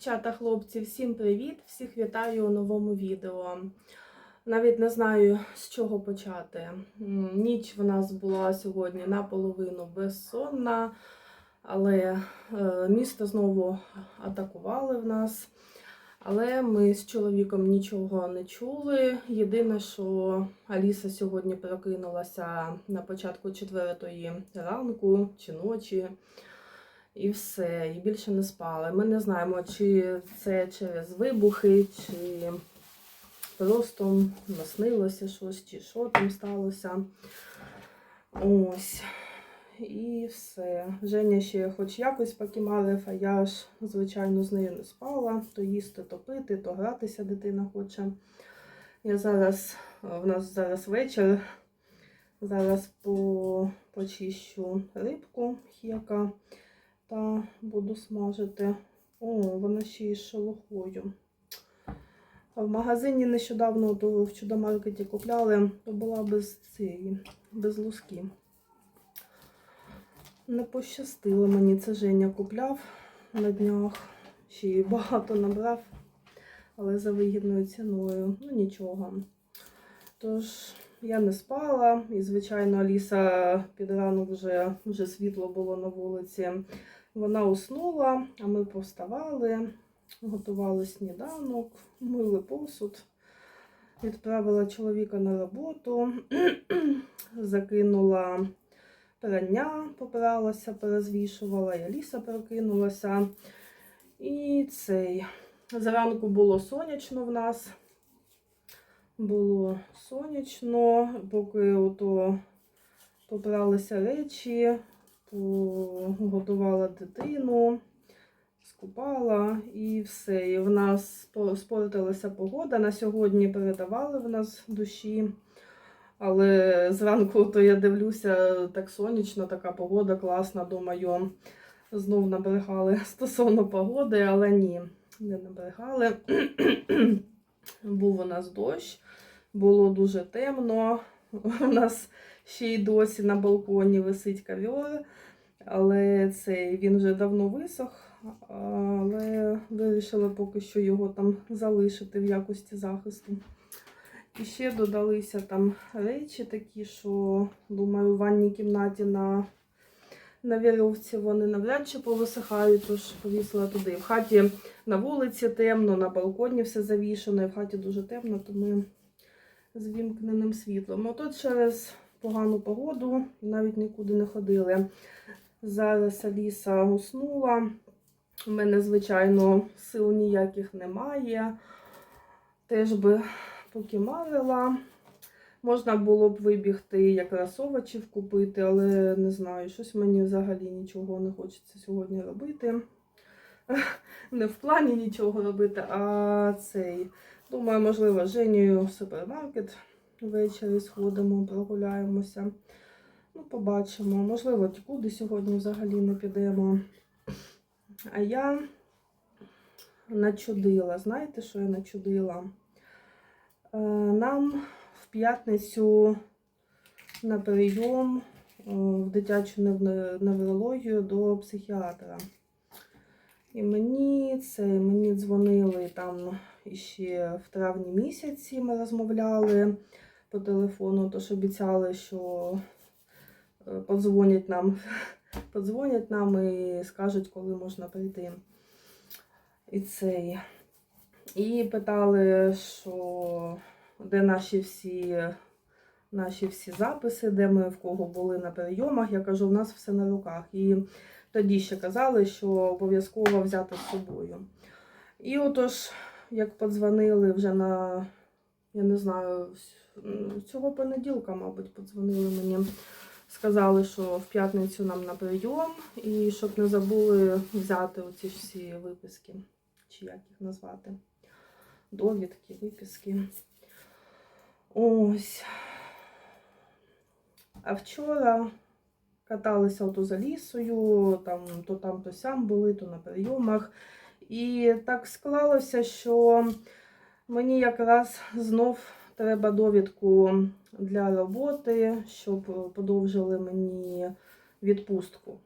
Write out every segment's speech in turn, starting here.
Дівчата, хлопці, всім привіт! Всіх вітаю у новому відео. Навіть не знаю, з чого почати. Ніч в нас була сьогодні наполовину безсонна, але е, місто знову атакували в нас. Але ми з чоловіком нічого не чули. Єдине, що Аліса сьогодні прокинулася на початку четвертої ранку чи ночі. І все, і більше не спали. Ми не знаємо, чи це через вибухи, чи просто наснилося щось, чи що там сталося. Ось. І все. Женя ще хоч якось покімарив, а я ж, звичайно, з нею не спала. То їсти, то пити, то гратися дитина хоче. Я зараз, в нас зараз вечір. Зараз по, почищу рибку хіяка та буду смажити. О, вона ще й з шелухою. В магазині нещодавно то в чудомаркеті купляли, то була без цієї, без луски. Не пощастило мені, це Женя купляв на днях. Ще й багато набрав, але за вигідною ціною. Ну нічого. Тож, я не спала, і, звичайно, Аліса під ранок вже, вже світло було на вулиці. Вона уснула, а ми повставали, готували сніданок, мили посуд, відправила чоловіка на роботу, закинула прання, попиралася, перезвішувала, і Аліса прокинулася. І цей. Зранку було сонячно в нас. Було сонячно, поки ото попралися речі, погодувала дитину, скупала і все. І в нас спортилася погода. На сьогодні передавали в нас душі. Але зранку то я дивлюся, так сонячно, така погода класна. Думаю, знов набрехали стосовно погоди, але ні, не набрехали. Був у нас дощ, було дуже темно. У нас ще й досі на балконі висить ковер, але цей він вже давно висох, але вирішили поки що його там залишити в якості захисту. І ще додалися там речі такі, що, думаю, в ванній кімнаті на, на вірьовці вони навряд чи повисихають, тож повісила туди. В хаті на вулиці темно, на балконі все завішено, і в хаті дуже темно, то ми з вімкненим світлом. Отут через погану погоду навіть нікуди не ходили. Зараз Аліса уснула. У мене, звичайно, сил ніяких немає. Теж би покімарила. Можна було б вибігти якраз овочів купити, але не знаю, щось мені взагалі нічого не хочеться сьогодні робити. Не в плані нічого робити, а цей. Думаю, можливо, в супермаркет ввечері сходимо, прогуляємося. Ну, побачимо. Можливо, нікуди сьогодні взагалі не підемо. А я начудила. Знаєте, що я начудила? Е, Нам в п'ятницю на прийом е, в дитячу неврологію до психіатра. І мені це мені дзвонили там ще в травні місяці. Ми розмовляли по телефону, тож обіцяли, що е, подзвонять нам, подзвонять нам і скажуть, коли можна прийти. І цей. І питали, що де наші всі, наші всі записи, де ми в кого були на прийомах. Я кажу, в нас все на руках. І тоді ще казали, що обов'язково взяти з собою. І отож, як подзвонили вже на, я не знаю, цього понеділка, мабуть, подзвонили мені. Сказали, що в п'ятницю нам на прийом, і щоб не забули взяти оці всі виписки, чи як їх назвати. Довідки, виписки. Ось. А вчора каталися ото за лісою, там, то там, то сям були, то на прийомах. І так склалося, що мені якраз знов треба довідку для роботи, щоб подовжили мені відпустку.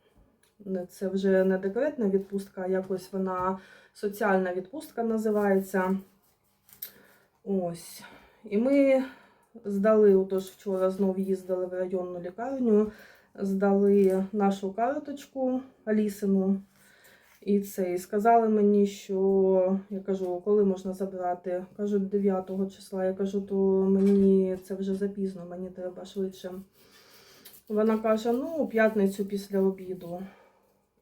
це вже не декретна відпустка, а якось вона соціальна відпустка називається. Ось. І ми здали, отож вчора знов їздили в районну лікарню, здали нашу карточку Алісину. І це, і сказали мені, що я кажу, коли можна забрати? Кажуть, 9 числа. Я кажу, то мені це вже запізно, мені треба швидше. Вона каже: ну, у п'ятницю після обіду.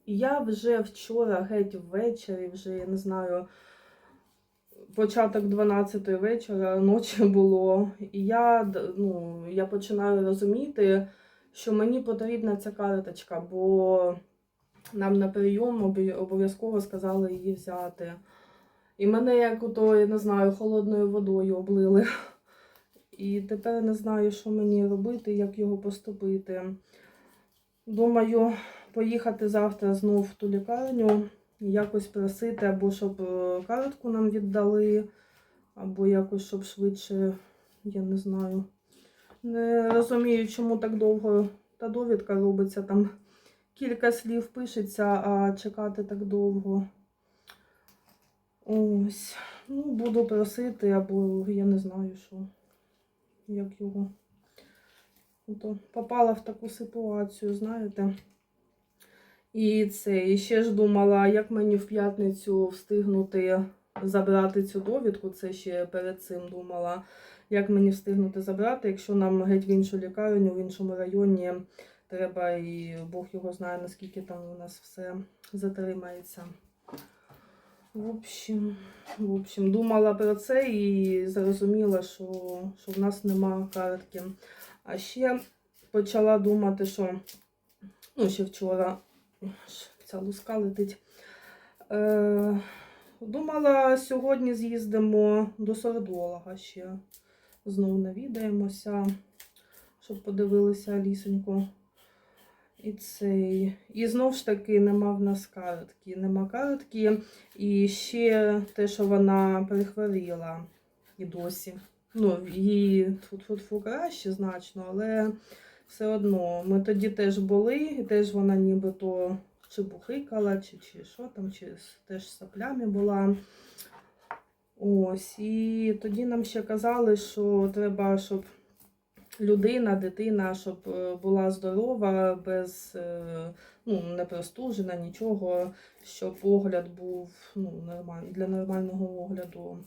І я вже вчора, геть ввечері, вже я не знаю, початок 12 вечора, ночі було. І я, ну, я починаю розуміти, що мені потрібна ця карточка, бо нам на прийом обов'язково сказали її взяти. І мене як ото, я не знаю, холодною водою облили. І тепер не знаю, що мені робити, як його поступити. Думаю, поїхати завтра знов в ту лікарню, якось просити, або щоб е, картку нам віддали, або якось, щоб швидше, я не знаю. Не розумію, чому так довго та довідка робиться. Там кілька слів пишеться, а чекати так довго. Ось. Ну, буду просити, або я не знаю, що. Як його. Ото попала в таку ситуацію, знаєте. І це, і ще ж думала, як мені в п'ятницю встигнути забрати цю довідку. Це ще перед цим думала, як мені встигнути забрати, якщо нам геть в іншу лікарню, в іншому районі треба, і Бог його знає, наскільки там у нас все затримається. В общем, в общем, думала про це і зрозуміла, що, що в нас нема картки. А ще почала думати, що ну, ще вчора ця луска летить. Е, думала, сьогодні з'їздимо до сордолога ще. Знову навідаємося, щоб подивилися лісеньку. І цей. І знов ж таки нема в нас картки. Нема картки. І ще те, що вона перехворіла і досі. Ну, її фу краще значно, але все одно. Ми тоді теж були, і теж вона нібито чи бухикала, чи, чи що там, чи теж з соплями була. Ось, і тоді нам ще казали, що треба, щоб людина, дитина, щоб е, була здорова, без е, ну, не нічого, щоб огляд був ну, нормаль... для нормального огляду.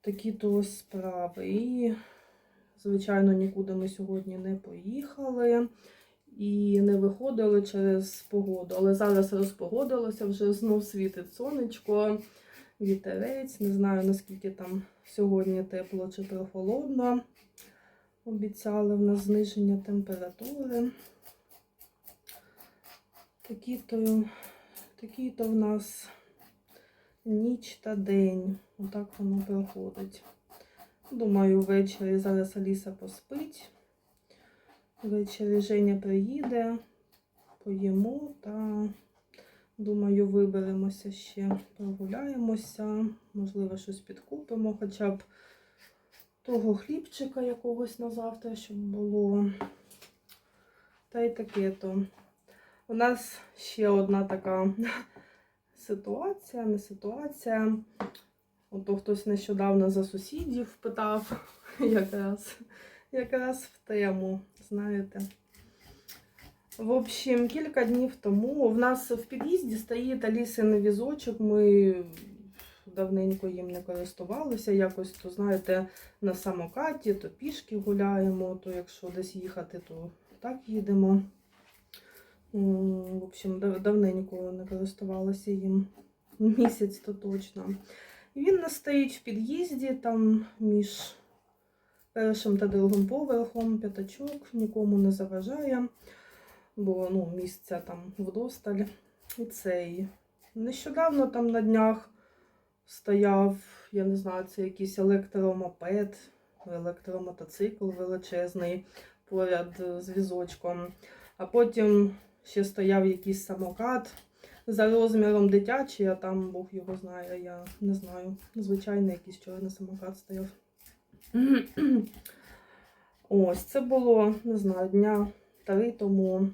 Такі то справи. І, звичайно, нікуди ми сьогодні не поїхали і не виходили через погоду. Але зараз розпогодилося, вже знов світить сонечко, вітерець. Не знаю, наскільки там сьогодні тепло чи прохолодно. Обіцяли в нас зниження температури. Такі-то такі то в нас ніч та день. Отак воно проходить. Думаю, ввечері зараз Аліса поспить. Ввечері Женя приїде, поїмо та, думаю, виберемося ще, прогуляємося, можливо, щось підкупимо, хоча б того хлібчика якогось на завтра, щоб було. Та й таке то. У нас ще одна така ситуація, не ситуація. Ото хтось нещодавно за сусідів питав, якраз, якраз в тему, знаєте. В общем, кілька днів тому в нас в під'їзді стоїть Алісин візочок. Ми давненько їм не користувалися. Якось, то, знаєте, на самокаті, то пішки гуляємо, то якщо десь їхати, то так їдемо. В общем, давненько не користувалася їм. Місяць то точно. Він нас стоїть в під'їзді, там між першим та другим поверхом, п'ятачок, нікому не заважає, бо ну, місця там вдосталь. І цей. Нещодавно там на днях стояв, я не знаю, це якийсь електромопед, електромотоцикл величезний поряд з візочком. А потім ще стояв якийсь самокат за розміром дитячий, а там Бог його знає, я не знаю. Звичайний якийсь чорний самокат стояв. Ось, це було, не знаю, дня три тому.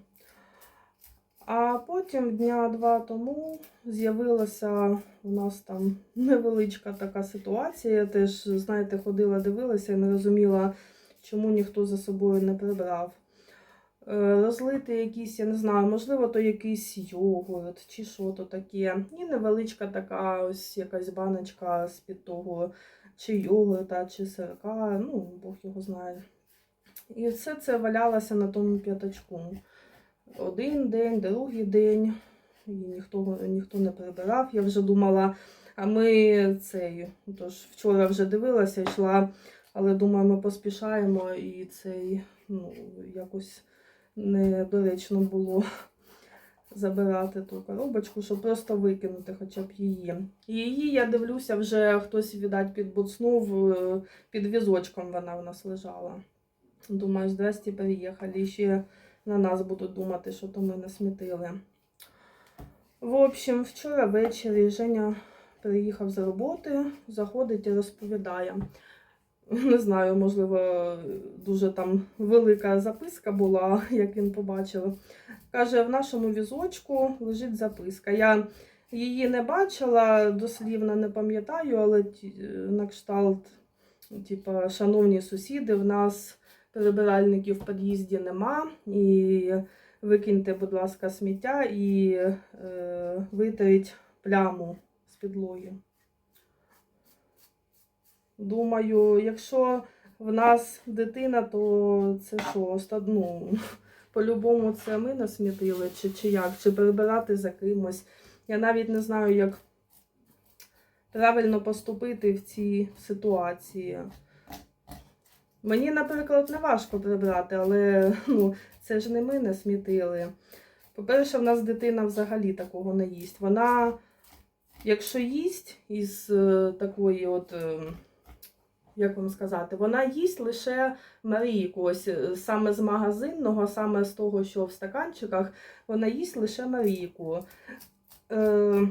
А потім дня два тому з'явилася у нас там невеличка така ситуація. Я теж, знаєте, ходила, дивилася і не розуміла, чому ніхто за собою не прибрав. Е, Розлити якісь, я не знаю, можливо, то якийсь йогурт чи що то таке. І невеличка така ось якась баночка з-під того, чи йогурта, чи сирка, ну, Бог його знає. І все це валялося на тому п'ятачку. Один день, другий день, і ніхто, ніхто не прибирав. Я вже думала, а ми цей, тож вчора вже дивилася, йшла, але думаю, ми поспішаємо і цей, ну, якось недоречно було забирати ту коробочку, щоб просто викинути хоча б її. І її, я дивлюся, вже хтось, віддать, підбуцнув, е, під візочком вона в нас лежала. Думаю, здрасті, переїхали. І ще на нас будуть думати, що то ми насмітили. В общем, вчора ввечері Женя приїхав з роботи, заходить і розповідає. Не знаю, можливо, дуже там велика записка була, як він побачив. Каже, в нашому візочку лежить записка. Я її не бачила, дослівно не пам'ятаю, але ті- на кшталт, типа, шановні сусіди, в нас прибиральників в під'їзді нема. І викиньте, будь ласка, сміття і е, витріть пляму з підлоги. Думаю, якщо в нас дитина, то це що? Ну, по-любому це ми насмітили, чи, чи як, чи прибирати за кимось. Я навіть не знаю, як правильно поступити в цій ситуації. Мені, наприклад, не важко прибрати, але ну, це ж не ми не смітили. По-перше, в нас дитина взагалі такого не їсть. Вона, якщо їсть із е, такої от. е, як вам сказати, вона їсть лише Марійку, ось е, саме з магазинного, саме з того, що в стаканчиках, вона їсть лише Марійку. Е,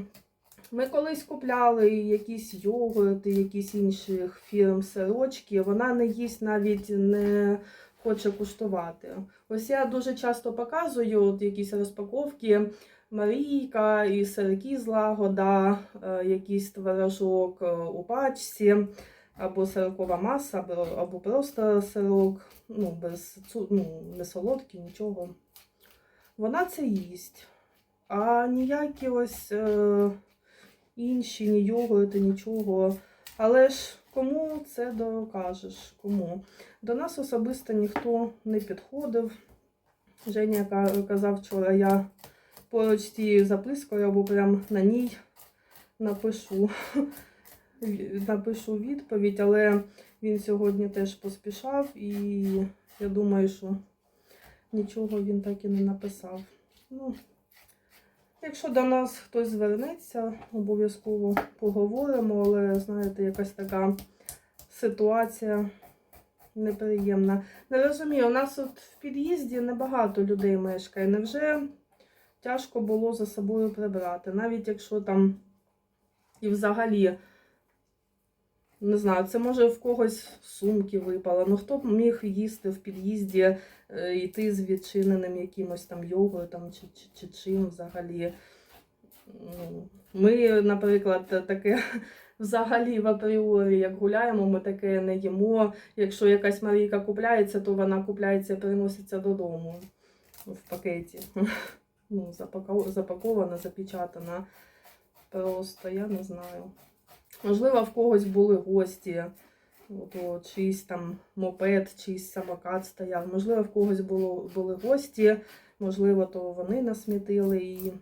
ми колись купляли якісь йогурти, якісь інших фірм сирочки. Вона не їсть навіть не хоче куштувати. Ось я дуже часто показую от якісь розпаковки. Марійка і сирки з лагода, е, якийсь творожок е, у пачці або сирокова маса, або, просто сирок, ну, без ну, не солодкий, нічого. Вона це їсть. А ніякі ось е, інші, ні йогурти, нічого. Але ж кому це докажеш? Кому? До нас особисто ніхто не підходив. Женя ка- казав вчора, я поруч з тією запискою або прям на ній напишу напишу відповідь, але він сьогодні теж поспішав, і я думаю, що нічого він так і не написав. Ну, якщо до нас хтось звернеться, обов'язково поговоримо, але знаєте, якась така ситуація неприємна. Не розумію, у нас от в під'їзді небагато людей мешкає. Невже тяжко було за собою прибрати? Навіть якщо там і взагалі. Не знаю, це може в когось сумки випало. Ну хто б міг їсти в під'їзді, е, йти з відчиненим якимось там йогуртом чи, чи, чи чим взагалі. Ну, Ми, наприклад, таке взагалі в апріорі, як гуляємо, ми таке не їмо. Якщо якась Марійка купляється, то вона купляється і приноситься додому в пакеті. Ну, запакована, запечатана. Просто я не знаю. Можливо, в когось були гості, от, чийсь там мопед, чийсь самокат стояв. Можливо, в когось було, були гості, можливо, то вони насмітили і,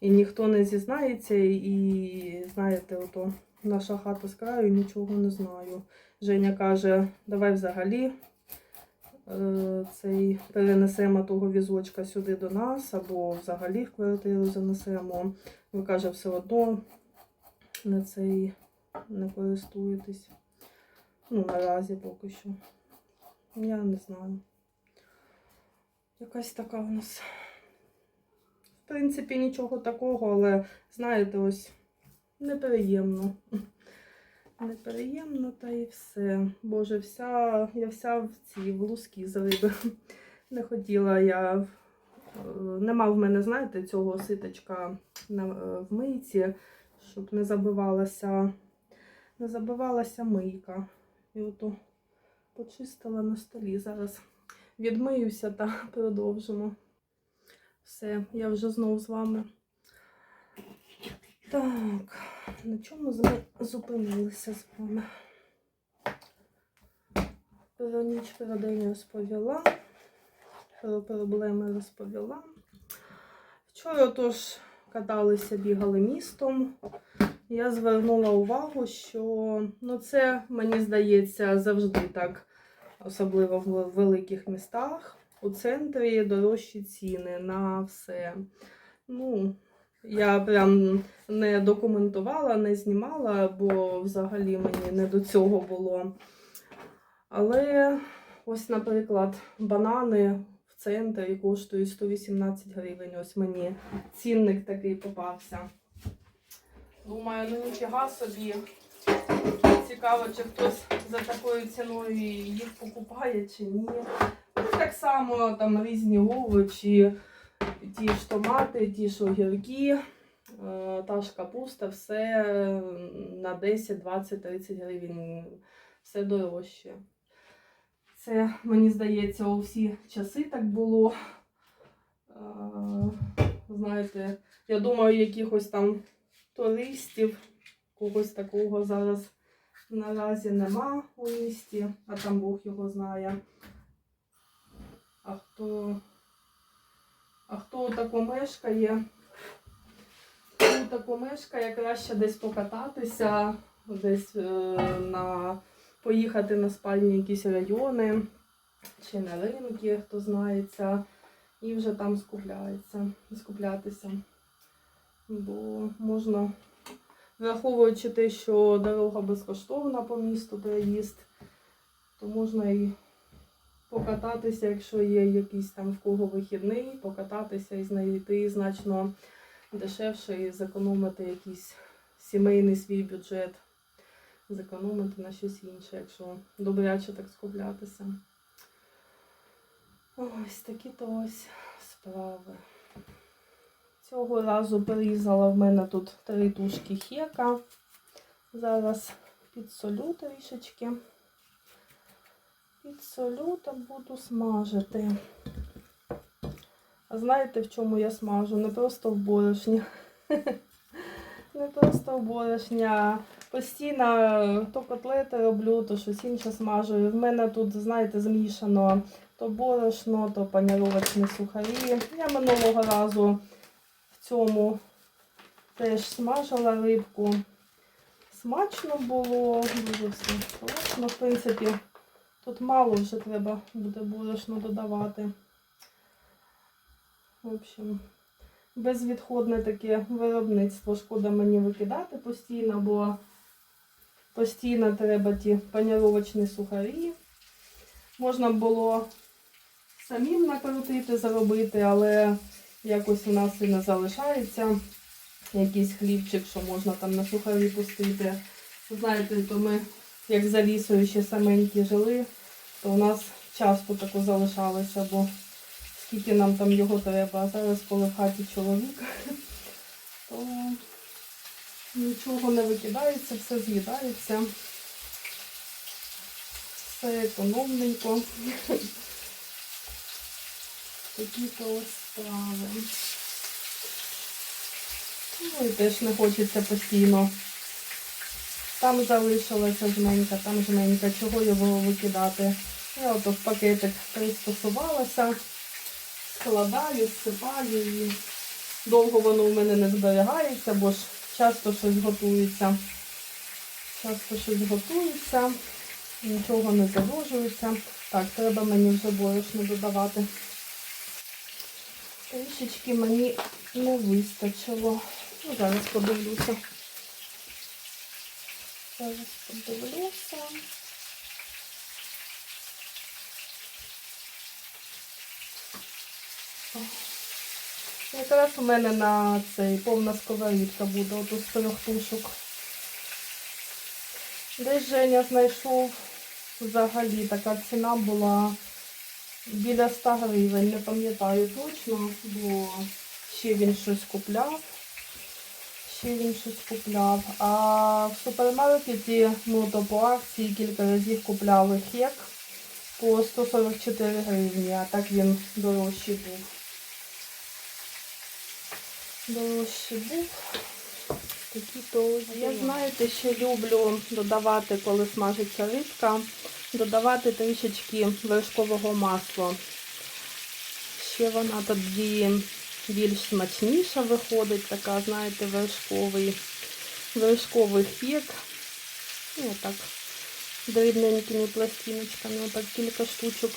і ніхто не зізнається. І знаєте, ото наша хата з краю, нічого не знаю. Женя каже, давай взагалі е, цей перенесемо того візочка сюди до нас, або взагалі в квартиру занесемо. Ви каже, все одно на цей не користуєтесь. Ну, наразі поки що. Я не знаю. Якась така у нас. В принципі, нічого такого, але, знаєте, ось неприємно. Неприємно та і все. Боже, вся, я вся в цій в луски з риби. Не хотіла я Е, Нема в мене, знаєте, цього ситочка е, в мийці, щоб не забивалася, не забивалася мийка. І ото почистила на столі. Зараз відмиюся та продовжимо. Все, я вже знову з вами. Так, на чому зупинилися з вами? Про ніч про день розповіла, про проблеми розповіла. Вчора тож каталися, бігали містом. Я звернула увагу, що ну, це, мені здається, завжди так, особливо в великих містах. У центрі дорожчі ціни на все. Ну, я прям не документувала, не знімала, бо взагалі мені не до цього було. Але ось, наприклад, банани в центрі коштують 118 гривень. Ось мені цінник такий попався. Думаю, ну ніфіга собі. Цікаво, чи хтось за такою ціною їх покупає чи ні. Ну, так само там різні овочі, ті ж томати, ті ж огірки, е, та ж капуста, все на 10, 20, 30 гривень, все дорожче. Це, мені здається, у всі часи так було. Е, Знаєте, я думаю, якихось там туристів, когось такого зараз наразі нема у місті, а там Бог його знає. А хто, а хто тако мешкає, хто тако мешкає, краще десь покататися, десь е, на, поїхати на спальні якісь райони чи на ринки, хто знається, і вже там скупляється, скуплятися. Бо можна, враховуючи те, що дорога безкоштовна по місту проїзд, то можна і покататися, якщо є якийсь там в кого вихідний, покататися і знайти значно дешевше і зекономити якийсь сімейний свій бюджет, зекономити на щось інше, якщо добряче так скуплятися. Ось такі то ось справи. Цього разу порізала в мене тут три тушки хека. Зараз підсолю трішечки. Підсолю та буду смажити. А знаєте, в чому я смажу? Не просто в борошні. Не просто в борошні, а постійно то котлети роблю, то щось інше смажу. В мене тут, знаєте, змішано то борошно, то паніровочні сухарі. Я минулого разу в цьому теж смажила рибку. Смачно було, дуже все смачно. В принципі, тут мало вже треба буде борошно додавати. В общем, безвідходне таке виробництво. Шкода мені викидати постійно, бо постійно треба ті паніровочні сухарі. Можна було самим накрутити, заробити, але якось у нас і не залишається якийсь хлібчик, що можна там на сухарі пустити. Знаєте, то ми, як за лісою ще саменькі жили, то у нас часто тако залишалося, бо скільки нам там його треба. А зараз, коли в хаті чоловік, то нічого не викидається, все з'їдається. Все економненько. Такі то ось справи. Ну і теж не хочеться постійно. Там залишилася жменька, там жменька, чого його викидати. Я ото в пакетик пристосувалася, складаю, всипаю і довго воно у мене не зберігається, бо ж часто щось готується. Часто щось готується, нічого не завожується. Так, треба мені вже борошно додавати. Трішечки мені не вистачило. Ну, зараз подивлюся. Зараз подивлюся. Якраз у мене на цей повна сковорідка буде от з трьох тушок. Десь Женя знайшов взагалі така ціна була біля 100 гривень, не пам'ятаю точно, бо ще він щось купляв. Ще він щось купляв. А в супермаркеті, ну то по акції кілька разів купляли хек по 144 гривні, а так він дорожчий був. Дорожчий був. Такі то я знаєте, ще люблю додавати, коли смажиться рибка, додавати трішечки вершкового масла. Ще вона тоді більш смачніша виходить, така, знаєте, вершковий, вершковий хек. Ну, так, дрібненькими пластиночками, отак кілька штучок.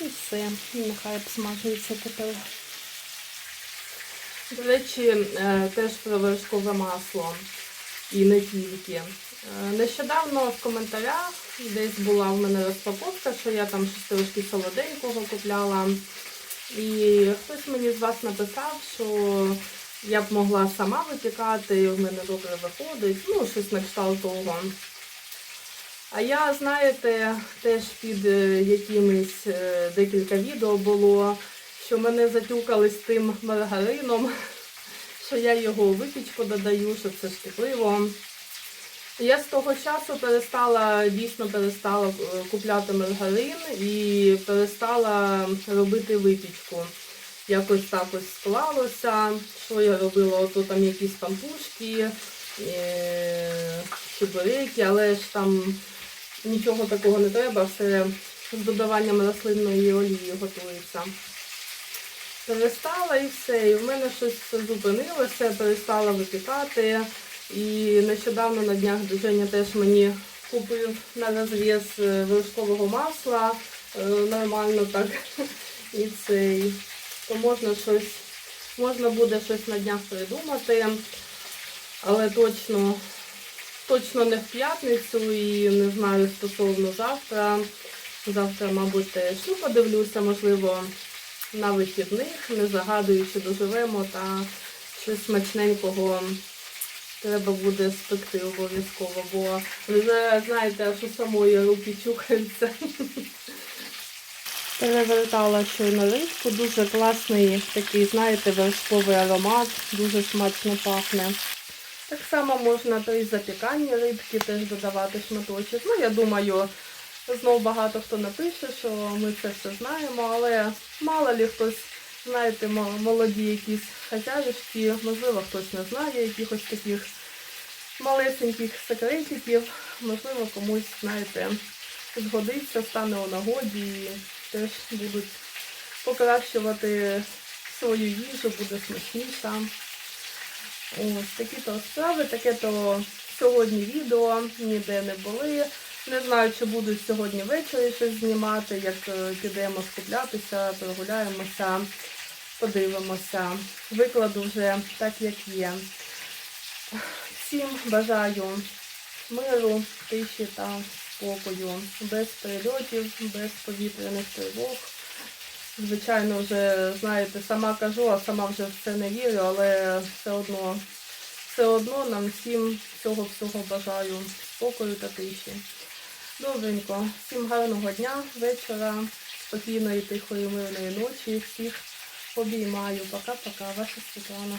І все. І нехай обсмажується тепер. До речі, е, теж про вершкове масло і не тільки. Е, Нещодавно в коментарях десь була в мене розпаковка, що я там щось солоденького купляла. І хтось мені з вас написав, що я б могла сама випікати, в мене добре виходить. Ну, щось на кшталт того. А я, знаєте, теж під е, якимись декілька відео було, що мене затюкали з тим маргарином, що я його у випічку додаю, що це шкідливо. Я з того часу перестала, дійсно перестала е, купляти маргарин і перестала робити випічку. Якось так ось склалося. Що я робила? Ото там якісь пампушки, е, чебуреки, але ж там нічого такого не треба, все з додаванням рослинної олії готується. Перестала і все. І в мене щось зупинилося, перестала випікати. І нещодавно на днях Женя теж мені купив на розв'яз е, вершкового масла. е, Нормально так. І цей. То можна щось, можна буде щось на днях придумати. Але точно, точно не в п'ятницю і не знаю стосовно завтра. Завтра, мабуть, теж. Ну, подивлюся, можливо, на вихідних, не загадуючи, доживемо та щось смачненького треба буде спекти обов'язково, бо вже знаєте, у самої руки чухаються. Перевертала щойно рибку, дуже класний такий, знаєте, вершковий аромат, дуже смачно пахне. Так само можна при запіканні рибки теж додавати шматочок. Ну, я думаю, знов багато хто напише, що ми це все знаємо, але мало ли хтось, знаєте, молоді якісь хазяюшки, можливо, хтось не знає якихось таких малесеньких секретиків, можливо, комусь, знаєте, згодиться, стане у нагоді і теж будуть покращувати свою їжу, буде смачніша. Ось такі то справи, таке то сьогодні відео, ніде не були. Не знаю, чи будуть сьогодні ввечері щось знімати, як е, підемо скуплятися, прогуляємося, подивимося. Викладу вже так, як є. Всім бажаю миру, тиші та спокою, без прильотів, без повітряних тривог. Звичайно, вже, знаєте, сама кажу, а сама вже в це не вірю, але все одно, все одно нам всім цього всього бажаю спокою та тиші. Добренько, всім гарного дня, вечора, спокійної, тихої, мирної ночі. Всіх обіймаю. Пока-пока, ваша Світлана.